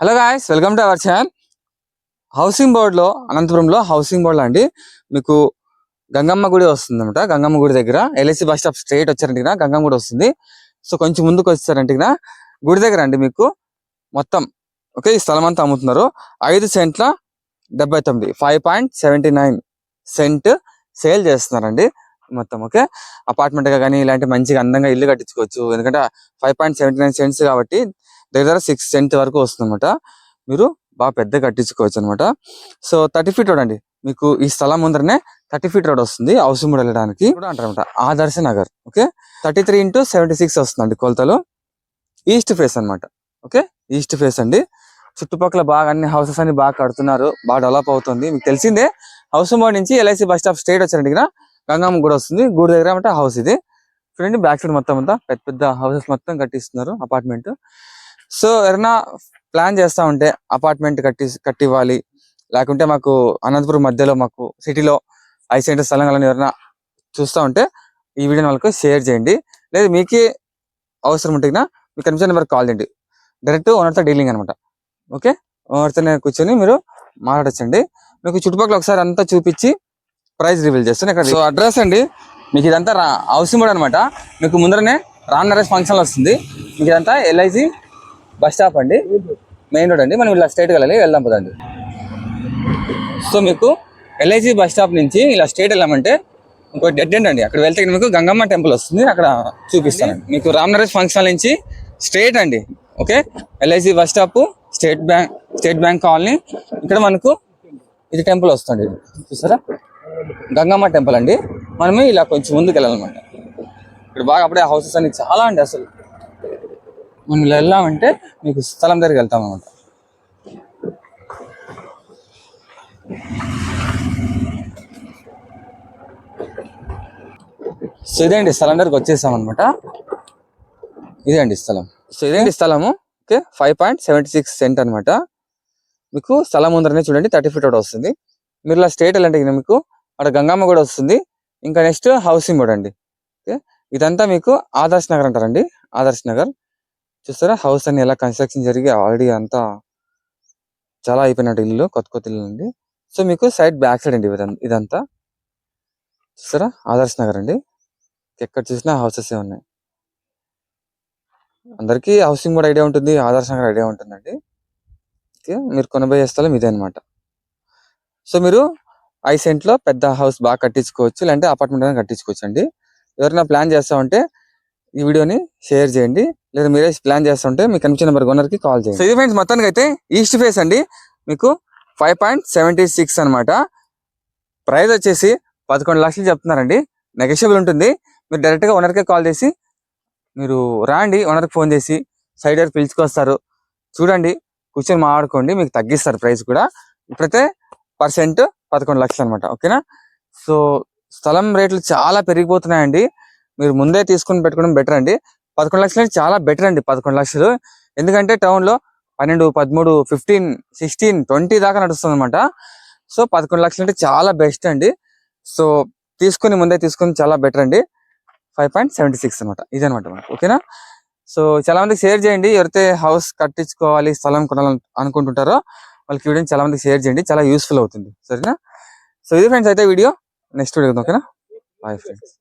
Hello guys welcome to our channel housing బోర్డ్లో అనంతపురంలో housing బోర్డులో అండి. మీకు గంగమ్మ గుడి వస్తుంది అనమాట గంగమ్మ గుడి దగ్గర. ఎల్ఐసి బస్ స్టాప్ స్ట్రైట్ వచ్చారంటే గంగమ్మ గుడి వస్తుంది. సో కొంచెం ముందుకు వచ్చారంటే గుడి దగ్గర అండి మీకు. మొత్తం. ఓకే ఈ స్థలం అంతా అమ్ముతున్నారు. ఐదు సెంట్ల డెబ్బై తొమ్మిది. Five point seventy nine cent sale చేస్తున్నారండి. మొత్తం ఓకే అపార్ట్మెంట్గా కానీ ఇలాంటి మంచిగా అందంగా ఇల్లు కట్టించుకోవచ్చు. ఎందుకంటే five point seventy nine cents కాబట్టి దగ్గర సిక్స్ సెంట్ వరకు వస్తుందన్నమాట. మీరు బాగా పెద్ద కట్టించుకోవచ్చు అనమాట సో థర్టీ ఫీట్ రోడ్ అండి. మీకు ఈ స్థలం ముందరనే థర్టీ ఫీట్ రోడ్ వస్తుంది. హౌసింగ్ కూడా వెళ్ళడానికి. కూడా అంటారనమాట Adarsh Nagar. Okay thirty three into seventy six వస్తుందండి కొలతలు. ఈస్ట్ ఫేస్ అన్నమాట. ఓకే ఈస్ట్ ఫేస్ అండి. చుట్టుపక్కల బాగా అన్ని హౌసెస్ అన్ని బాగా కడుతున్నారు. బాగా డెవలప్ అవుతుంది. మీకు తెలిసిందే హౌసింగ్ బోర్డ్ నుంచి ఎల్ఐసి బస్ స్టాప్ స్ట్రేట్ వచ్చారండి ఇక్కడ. గంగమ్మ గుడి వస్తుంది. గుడి దగ్గర అంటే హౌస్ ఇది. చూడండి బ్యాక్ సైడ్ మొత్తం అంతా పెద్ద పెద్ద హౌసెస్ మొత్తం కట్టిస్తున్నారు. అపార్ట్మెంట్ సో ఎవరైనా ప్లాన్ చేస్తా ఉంటే అపార్ట్మెంట్ కట్టి కట్టివ్వాలి. లేకుంటే మాకు అనంతపురం మధ్యలో మాకు సిటీలో ఐ సెంటర్ స్థలంగాలని ఎవరైనా చూస్తా ఉంటే ఈ వీడియోని వాళ్ళకి షేర్ చేయండి. లేదు మీకే అవసరం ఉంటే మీ కనిపించిన నెంబర్ కాల్ చేయండి. డైరెక్ట్ ఓనర్తో డీలింగ్ అనమాట ఓకే? ఓనర్తోనే కూర్చొని మీరు మాట్లాడచ్చండి. మీకు చుట్టుపక్కల ఒకసారి అంతా చూపించి ప్రైస్ రివీల్ చేస్తాను. ఇక్కడ సో అడ్రస్ అండి మీకు ఇదంతా రా హౌసింగ్ బోర్డ్ అనమాట మీకు ముందరనే రామ్ నరేష్ ఫంక్షన్ వస్తుంది. మీకు ఇదంతా ఎల్ఐసి బస్ స్టాప్ అండి. మెయిన్ రోడ్ అండి. మనం ఇలా స్ట్రైట్ వెళ్ళాలి వెళ్దాం పదండి. సో మీకు ఎల్ఐసి బస్ స్టాప్ నుంచి ఇలా స్ట్రైట్ వెళ్ళామంటే ఇంకో డెడ్ ఎండ్ అండి. అక్కడ వెళ్తే మీకు గంగమ్మ టెంపుల్ వస్తుంది. అక్కడ చూపిస్తాను. మీకు రామ్ నరేష్ ఫంక్షన్ నుంచి స్ట్రైట్ అండి. Okay? LIC bus stop state bank state bank colony. ఇక్కడ మనకు ఇది టెంపుల్ వస్తుంది. చూసారా? గంగమ్మ టెంపుల్ అండి. మనము ఇలా కొంచెం ముందుకు వెళ్ళాలన్నమాట ఇక్కడ బాగా అప్పుడే హౌసెస్ అన్ని చాలా అండి అసలు. మనం ఇలా వెళ్ళామంటే మీకు స్థలం దగ్గరికి వెళ్తాం అనమాట సో ఇదేంటి స్థలం దగ్గరికి వచ్చేసాం అనమాట ఇదే అండి స్థలం? సో ఇదేంటి స్థలము? Okay five point seventy six cent అనమాట మీకు స్థలం ముందరనే చూడండి థర్టీ ఫీట్ ఒకటి వస్తుంది. మీరు ఇలా స్టేట్ వెళ్ళండి మీకు. అక్కడ గంగమ్మ కూడా వస్తుంది. ఇంకా నెక్స్ట్ హౌసింగ్ కూడా అండి. ఓకే ఇదంతా మీకు ఆదర్శ్ నగర్ అంటారండి. ఆదర్శ్ నగర్. చూస్తారా? హౌస్ అని ఎలా కన్స్ట్రక్షన్ జరిగి ఆల్రెడీ అంతా చాలా అయిపోయినట్టు ఇల్లు కొత్త కొత్త ఇల్లు అండి. సో మీకు సైడ్ బ్యాక్ సైడ్ అండి ఇదంతా- ఇదంతా. చూస్తారా? ఆదర్శ్ నగర్ అండి. ఎక్కడ చూసినా హౌసెస్ ఉన్నాయి. అందరికీ హౌసింగ్ కూడా ఐడియా ఉంటుంది ఆదర్శ్ నగర్ ఐడియా ఉంటుందండి. ఓకే మీరు కొనబోయే స్థలం ఇదే అనమాట సో మీరు ఐ సెంట్లో పెద్ద హౌస్ బాగా కట్టించుకోవచ్చు లేదంటే అపార్ట్మెంట్ అయినా కట్టించుకోవచ్చు అండి ఎవరైనా ప్లాన్ చేస్తా ఉంటే ఈ వీడియోని షేర్ చేయండి. లేదా మీరే ప్లాన్ చేస్తుంటే మీకు కనిపించిన నెంబర్ ఓనర్కి కాల్ చేయండి. సో ఇది ఫ్రెండ్స్ మొత్తానికి అయితే ఈస్ట్ ఫేస్ అండి. మీకు ఫైవ్ పాయింట్ సెవెంటీ సిక్స్ అనమాట ప్రైస్ వచ్చేసి పదకొండు లక్షలు చెప్తున్నారండి. నెగోషియబుల్ ఉంటుంది. మీరు డైరెక్ట్గా ఓనర్కే కాల్ చేసి మీరు రాండి ఓనర్కి ఫోన్ చేసి సైడ్ దగ్గర పిలుచుకొస్తారు. చూడండి కూర్చొని మాట్లాడుకోండి మీకు తగ్గిస్తారు ప్రైస్ కూడా. ఇప్పుడైతే పర్సెంట్ పదకొండు లక్షలు అనమాట ఓకేనా? సో స్థలం రేట్లు చాలా పెరిగిపోతున్నాయండి. మీరు ముందే తీసుకుని పెట్టుకోవడం బెటర్ అండి. పదకొండు లక్షలు అంటే చాలా బెటర్ అండి పదకొండు లక్షలు. ఎందుకంటే టౌన్లో పన్నెండు పదమూడు ఫిఫ్టీన్ సిక్స్టీన్ ట్వంటీ దాకా నడుస్తుంది అనమాట సో పదకొండు లక్షలు అంటే చాలా బెస్ట్ అండి. సో తీసుకుని ముందే తీసుకుని చాలా బెటర్ అండి. ఫైవ్ పాయింట్ సెవెంటీ సిక్స్ అనమాట ఇదనమాట మనకు. ఓకేనా? సో చాలా మందికి షేర్ చేయండి. ఎవరైతే హౌస్ కట్టించుకోవాలి స్థలం కొనాలని అనుకుంటుంటారో వాళ్ళకి వీడియోని చాలా మందికి షేర్ చేయండి. చాలా యూస్ఫుల్ అవుతుంది. సరేనా? సో ఇది ఫ్రెండ్స్ అయితే వీడియో. నెక్స్ట్ వీడియో ఓకేనా? Bye friends